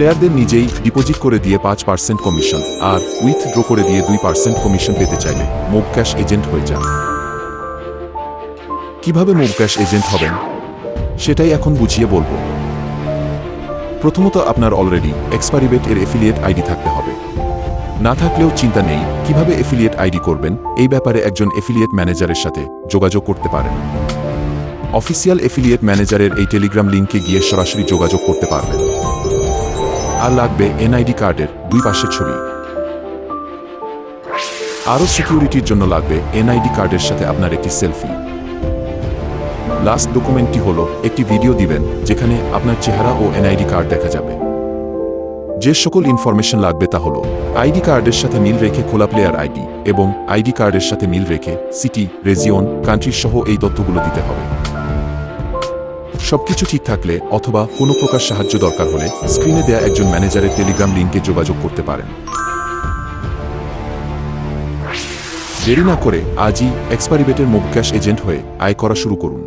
প্লেয়ারদের নিজেই ডিপোজিট করে দিয়ে পাঁচ পার্সেন্ট কমিশন আর উইথড্র করে দিয়ে দুই পার্সেন্ট কমিশন পেতে চাইলে মোব ক্যাশ এজেন্ট হয়ে যান। কীভাবে মোব ক্যাশ এজেন্ট হবেন? সেটাই এখন বুঝিয়ে বলব। প্রথমত আপনার অলরেডি এক্সপারিবেট এর এফিলিয়েট আইডি থাকতে হবে। না থাকলেও চিন্তা নেই কীভাবে এফিলিয়েট আইডি করবেন, এই ব্যাপারে একজন এফিলিয়েট ম্যানেজারের সাথে যোগাযোগ করতে পারেন। অফিসিয়াল এফিলিয়েট ম্যানেজারের এই টেলিগ্রাম লিঙ্কে গিয়ে সরাসরি যোগাযোগ করতে পারবেন। আর লাগবে এনআইডি কার্ডের দুই পাশের ছবি। আরও সিকিউরিটির জন্য লাগবে এনআইডি কার্ডের সাথে আপনার একটি সেলফি। লাস্ট ডকুমেন্টটি হলো একটি ভিডিও দিবেন, যেখানে আপনার চেহারা ও এনআইডি কার্ড দেখা যাবে। যে সকল ইনফরমেশন লাগবে তা হলো আইডি কার্ডের সাথে মিল রেখে খোলা প্লেয়ার আইডি এবং আইডি কার্ডের সাথে মিল রেখে সিটি রেজিয়ন কান্ট্রি সহ এই তথ্যগুলো দিতে হবে। সবকিছু ঠিক থাকলে অথবা কোনো প্রকার সাহায্য দরকার হলে স্ক্রিনে দেয়া একজন ম্যানেজারের টেলিগ্রাম লিঙ্কে যোগাযোগ করতে পারেন। দেরি না করে আজই এক্সপারিবেটের মোব ক্যাশ এজেন্ট হয়ে আয় করা শুরু করুন।